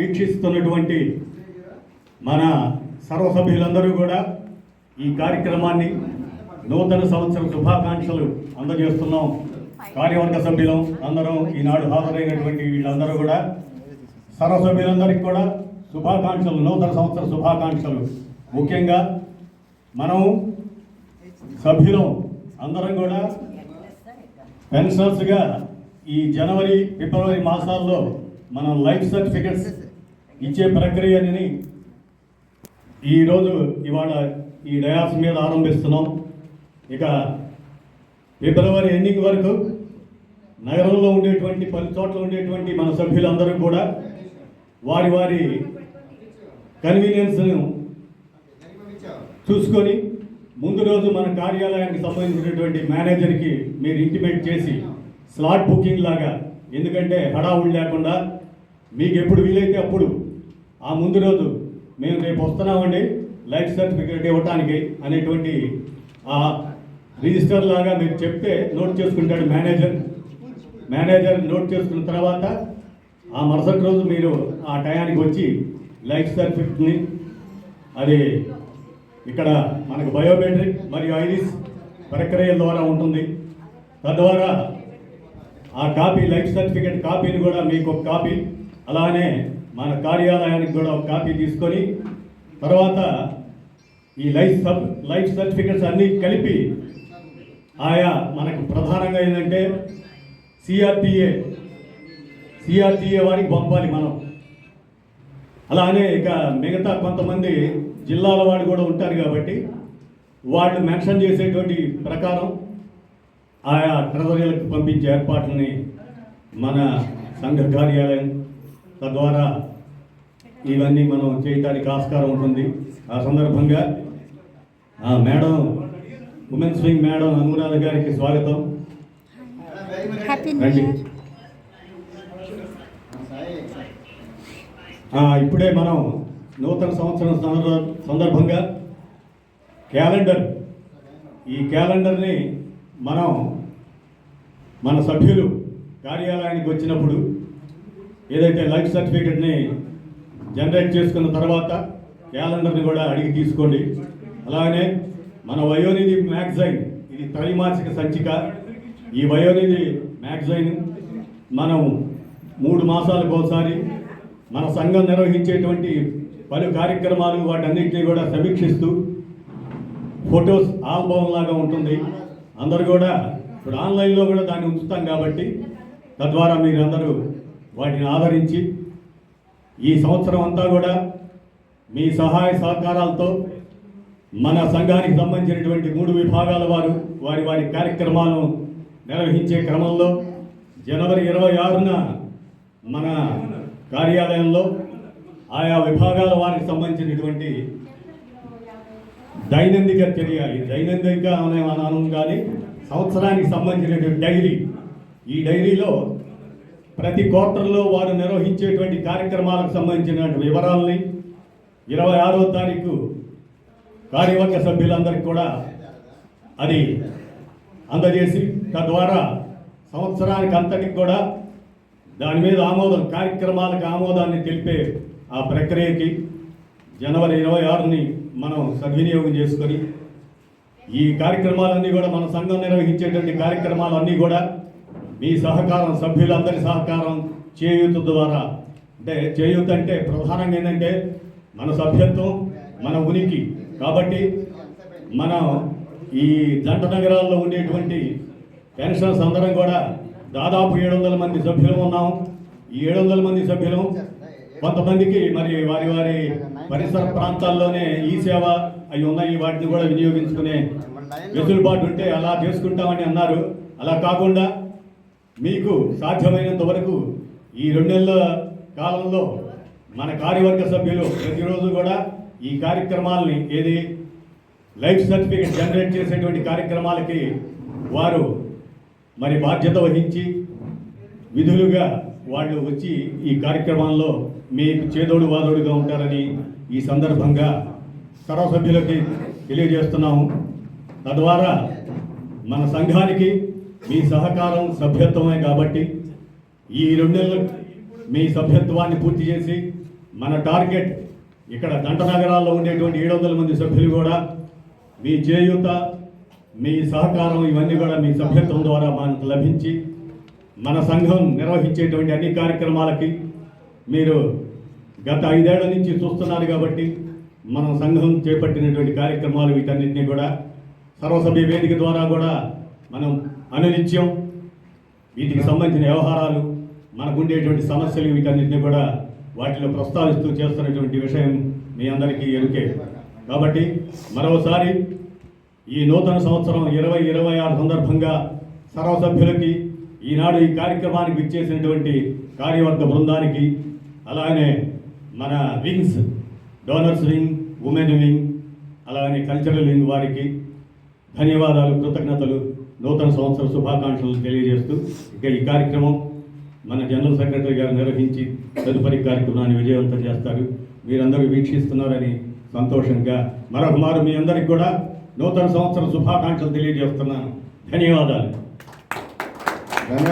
వీక్షిస్తున్నటువంటి మన సర్వసభ్యులందరూ కూడా ఈ కార్యక్రమాన్ని నూతన సంవత్సర శుభాకాంక్షలు అందజేస్తున్నాం. కార్యవర్గ సభ్యులం అందరం ఈనాడు హాజరైనటువంటి వీళ్ళందరూ కూడా సర్వసభ్యులందరికీ కూడా శుభాకాంక్షలు నూతన సంవత్సర శుభాకాంక్షలు. ముఖ్యంగా మనం సభ్యులం అందరం కూడా పెన్షనర్స్గా ఈ జనవరి ఫిబ్రవరి మాసాల్లో మనం లైఫ్ సర్టిఫికెట్స్ ఇచ్చే ప్రక్రియని ఈరోజు ఇవాళ ఈ డయాస్ మీద ఆరంభిస్తున్నాం. ఇక ఫిబ్రవరి ఎండింగ్ వరకు నగరంలో ఉండేటువంటి పలు చోట్ల ఉండేటువంటి మన సభ్యులందరూ కూడా వారి వారి కన్వీనియన్స్ను చూసుకొని ముందు రోజు మన కార్యాలయానికి సంబంధించినటువంటి మేనేజర్కి మీరు ఇంటిమేట్ చేసి స్లాట్ బుకింగ్ లాగా ఎందుకంటే హడావుడి లేకుండా మీకు ఎప్పుడు వీలైతే అప్పుడు ఆ ముందు రోజు మేము రేపు వస్తున్నామండి. లైఫ్ సర్టిఫికేట్ ఇవ్వటానికి అనేటువంటి ఆ రిజిస్టర్ లాగా మీరు చెప్తే నోట్ చేసుకుంటాడు మేనేజర్. మేనేజర్ నోట్ చేసుకున్న తర్వాత ఆ మరుసటి రోజు మీరు ఆ టయానికి వచ్చి లైఫ్ సర్టిఫికేట్ని అది ఇక్కడ మనకు బయోమెట్రిక్ మరియు ఐరిస్ ప్రక్రియ ద్వారా ఉంటుంది. తద్వారా ఆ కాపీ లైఫ్ సర్టిఫికేట్ కాపీని కూడా మీకు ఒక కాపీ. అలానే మన కార్యాలయానికి కూడా ఒక కాపీ తీసుకొని తర్వాత ఈ లైఫ్ సబ్ లైఫ్ సర్టిఫికెట్స్ అన్నీ కలిపి ఆయా మనకు ప్రధానంగా ఏంటంటే సిఆర్టీఏ సిఆర్టీఏ వారికి పంపాలి మనం. అలానే ఇక మిగతా కొంతమంది జిల్లాల వాళ్ళు కూడా ఉంటారు కాబట్టి వాళ్ళు మెన్షన్ చేసేటువంటి ప్రకారం ఆయా ట్రెజరీలకు పంపించే ఏర్పాట్లని మన సంఘ కార్యాలయం తద్వారా ఇవన్నీ మనం చేయడానికి ఆస్కారం ఉంటుంది. ఆ సందర్భంగా ఆ madam women's wing madam Anuradha గారికి స్వాగతం. రండి. ఇప్పుడే మనం నూతన సంవత్సరం సందర్భ- సందర్భంగా క్యాలెండర్. ఈ క్యాలెండర్ని మనం మన సభ్యులు కార్యాలయానికి వచ్చినప్పుడు ఏదైతే లైఫ్ సర్టిఫికెట్ని జనరేట్ చేసుకున్న తర్వాత క్యాలెండర్ని కూడా అడిగి తీసుకోండి. అలాగనే మన వయోనిధి మ్యాగజైన్ ఇది త్రైమాసిక సంచిక. ఈ వయోనిధి మ్యాగజైన్ మనం మూడు మాసాలకు ఒకసారి మన సంఘం నిర్వహించేటువంటి పలు కార్యక్రమాలు వాటన్నిటిని కూడా సమీక్షిస్తూ ఫొటోస్ ఆల్బమ్ లాగా ఉంటుంది. అందరు కూడా ఇప్పుడు ఆన్లైన్లో కూడా దాన్ని ఉంచుతాం కాబట్టి తద్వారా మీరందరూ వాటిని ఆదరించి ఈ సంవత్సరం అంతా కూడా మీ సహాయ సహకారాలతో మన సంఘానికి సంబంధించినటువంటి మూడు విభాగాల వారు వారి వారి కార్యక్రమాలను నిర్వహించే క్రమంలో జనవరి ఇరవై ఆరున మన కార్యాలయంలో ఆయా విభాగాల వారికి సంబంధించినటువంటి దైనందిక చర్య ఈ దైనందిక అనే అనం కానీ సంవత్సరానికి సంబంధించినటువంటి డైరీ. ఈ డైరీలో ప్రతి క్వార్టర్లో వారు నిర్వహించేటువంటి కార్యక్రమాలకు సంబంధించిన వివరాలని ఇరవై ఆరో తారీఖు కార్యవర్గ సభ్యులందరికీ కూడా అది అందజేసి తద్వారా సంవత్సరానికి అంతటికి కూడా దాని మీద ఆమోదం కార్యక్రమాలకు ఆమోదాన్ని తెలిపే ఆ ప్రక్రియకి జనవరి ఇరవై ఆరుని మనం సద్వినియోగం చేసుకొని ఈ కార్యక్రమాలన్నీ కూడా మన సంఘం నిర్వహించేటువంటి కార్యక్రమాలన్నీ కూడా మీ సహకారం సభ్యులందరి సహకారం చేయూత ద్వారా. అంటే చేయూత అంటే ప్రధానంగా ఏంటంటే మన సభ్యత్వం మన ఉనికి. కాబట్టి మనం ఈ జంట నగరాల్లో ఉండేటువంటి పెన్షన్స్ అందరం కూడా దాదాపు ఏడు వందల మంది సభ్యులు ఉన్నాం. ఈ ఏడు వందల మంది సభ్యులు కొంతమందికి మరి వారి వారి పరిసర ప్రాంతాల్లోనే ఈ సేవ అవి ఉన్నాయి. వాటిని కూడా వినియోగించుకునే వెసులుబాటు ఉంటే అలా చేసుకుంటామని అన్నారు. అలా కాకుండా మీకు సాధ్యమైనంత వరకు ఈ రెండు నెలల కాలంలో మన కార్యవర్గ సభ్యులు ప్రతిరోజు కూడా ఈ కార్యక్రమాలని ఏది లైఫ్ సర్టిఫికేట్ జనరేట్ చేసేటువంటి కార్యక్రమాలకి వారు మరి బాధ్యత వహించి విధులుగా వాళ్ళు వచ్చి ఈ కార్యక్రమాల్లో మీకు చేదోడు వాదోడుగా ఉంటారని ఈ సందర్భంగా సర్వసభ్యులకి తెలియజేస్తున్నాము. తద్వారా మన సంఘానికి మీ సహకారం సభ్యత్వమే కాబట్టి ఈ రెండేళ్ళు మీ సభ్యత్వాన్ని పూర్తి చేసి మన టార్గెట్ ఇక్కడ దంట నగరాల్లో ఉండేటువంటి ఏడు వందల మంది సభ్యులు కూడా మీ చేయూత మీ సహకారం ఇవన్నీ కూడా మీ సభ్యత్వం ద్వారా మనకు లభించి మన సంఘం నిర్వహించేటువంటి అన్ని కార్యక్రమాలకి మీరు గత ఐదేళ్ళ నుంచి చూస్తున్నారు కాబట్టి మన సంఘం చేపట్టినటువంటి కార్యక్రమాలు వీటన్నిటిని కూడా సర్వసభ్య వేదిక ద్వారా కూడా మనం అనునిత్యం వీటికి సంబంధించిన వ్యవహారాలు మనకు ఉండేటువంటి సమస్యలు వీటన్నిటిని కూడా వాటిలో ప్రస్తావిస్తూ చేస్తున్నటువంటి విషయం మీ అందరికీ ఎరుకే. కాబట్టి మరోసారి ఈ నూతన సంవత్సరం ఇరవై ఇరవై ఆరు సందర్భంగా సర్వసభ్యులకి ఈనాడు ఈ కార్యక్రమానికి ఇచ్చేసినటువంటి కార్యవర్గ బృందానికి అలానే మన wings donors wing women wing అలానే కల్చరల్ వింగ్ వారికి ధన్యవాదాలు కృతజ్ఞతలు. నూతన సంవత్సర శుభాకాంక్షలు తెలియజేస్తూ ఇక ఈ కార్యక్రమం మన జనరల్ సెక్రటరీ గారు నిర్వహించి తదుపరి కార్యక్రమాన్ని విజయవంతం చేస్తారు. మీరందరూ వీక్షిస్తున్నారని సంతోషంగా మరొకమారు మీ అందరికి కూడా నూతన సంవత్సర శుభాకాంక్షలు తెలియజేస్తున్నాను. ధన్యవాదాలు. ధన్యవాదాలు.